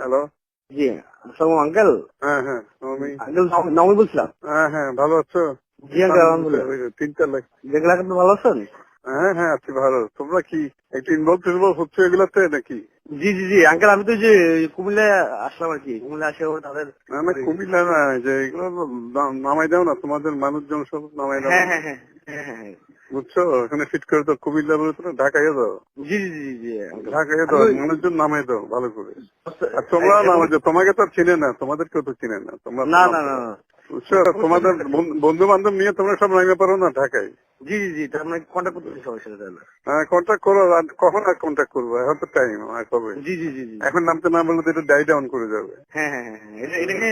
Hello জি আসসালাম uncle. হ্যাঁ হ্যাঁ আঙ্কেল নমি বলছিলাম। হ্যাঁ হ্যাঁ ভালো আছো? জি আঙ্কেল আলহামদুলিল্লাহ। তিনটা লাখ দেখলে এখন ভালো আছেন? হ্যাঁ হ্যাঁ আছি ভালো। তোমরা কি একটু ইনভলভ হচ্ছে এগুলাতে নাকি? জি জি জি আঙ্কেল আমি তো যে কুমিল্লায় আসলাম আর কি। কুমিল্লা আসে তাদের না না কুমিল্লা না যে এগুলো নামাই দাও না তোমাদের মানুষজন সব নামাই দাও। হ্যাঁ হ্যাঁ হ্যাঁ হ্যাঁ হ্যাঁ হ্যাঁ। বুঝছ? এখানে ফিট করে তো কুমিল্লা বলে তো ঢাকায় দাও জি জি জি জি। ঢাকায় দাও মানুষজন নামাই দাও ভালো করে। আর তোমরা নামাই দাও তোমাকে তো আর চিনে না তোমাদেরকেও তো চিনে না। তোমরা না না না। তোমাদের বন্ধু বান্ধব নিয়ে তোমরা সব নামে পারো না ঢাকায়? জি জি জি কন্ট্যাক্ট করতেছি সবার সাথে তাহলে। হ্যাঁ কন্ট্যাক্ট করো আর কখন আর কন্ট্যাক্ট করব? এখন তো টাইম আর কবে? জি জি জি এখন নামতে না বললে তো এটা ডাই ডাউন করে যাবে। হ্যাঁ হ্যাঁ এটা এটাকে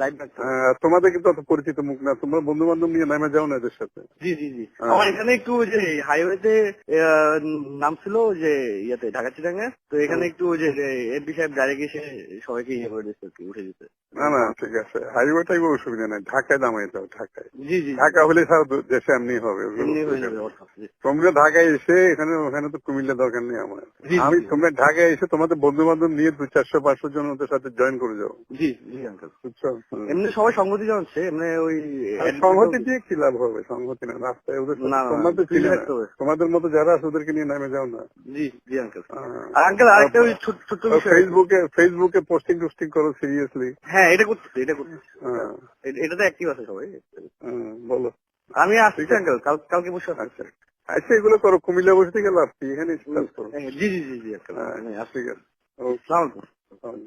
লাইভ রাখতে তোমাদের কিন্তু অত পরিচিত মুখ না। তোমরা বন্ধু বান্ধব নিয়ে নামে যাও না এদের সাথে। জি জি জি। আমার এখানে একটু যে হাইওয়েতে নাম ছিল যে ইয়েতে ঢাকা চিটাঙ্গে তো এখানে একটু ওই যে এমপি সাহেব ডাইরেক্ট এসে সবাইকে ইয়ে করে দিচ্ছে উঠে দিতে না না ঠিক আছে। হাইওয়ে টাইপ অসুবিধা ঢাকায় নামাই যাও ঢাকায় জি জি জি। ঢাকা হলে সারা দেশে এমনি হবে। তোমরা ঢাকায় এসে এখানে ওখানে তো কুমিল্লা দরকার নেই আমার। আমি তোমরা ঢাকায় এসে তোমাদের বন্ধু বান্ধব নিয়ে দু চারশো পাঁচশো জন ওদের সাথে জয়েন করে যাও। জি জি আঙ্কেল এমনি সবাই সংগতি জানাচ্ছে এমনি ওই সংহতি দিয়ে কি লাভ হবে? সংহতি না রাস্তায় ওদের সাথে না, না, তোমরা তো ফ্রি থাকতে হবে। তোমাদের মতো যারা আছে ওদেরকে নিয়ে নামে যাও না। জি জি আঙ্কেল। আর আঙ্কেল আরেকটা ওই ছোট ছোট্ট বিষয়। ফেসবুকে ফেসবুকে পোস্টিং টোস্টিং করো সিরিয়াসলি হ্যাঁ এটা করতেছি এটা করতেছি। এটাতে অ্যাক্টিভ আছে সবাই। বলো। আমি আসছি আঙ্কেল কাল কালকে বসে আসছি আচ্ছা এগুলো করো কুমিল্লা বসে থেকে লাভ কি? এখানে করো। জি জি জি জি হ্যাঁ আসসালামু আলাইকুম।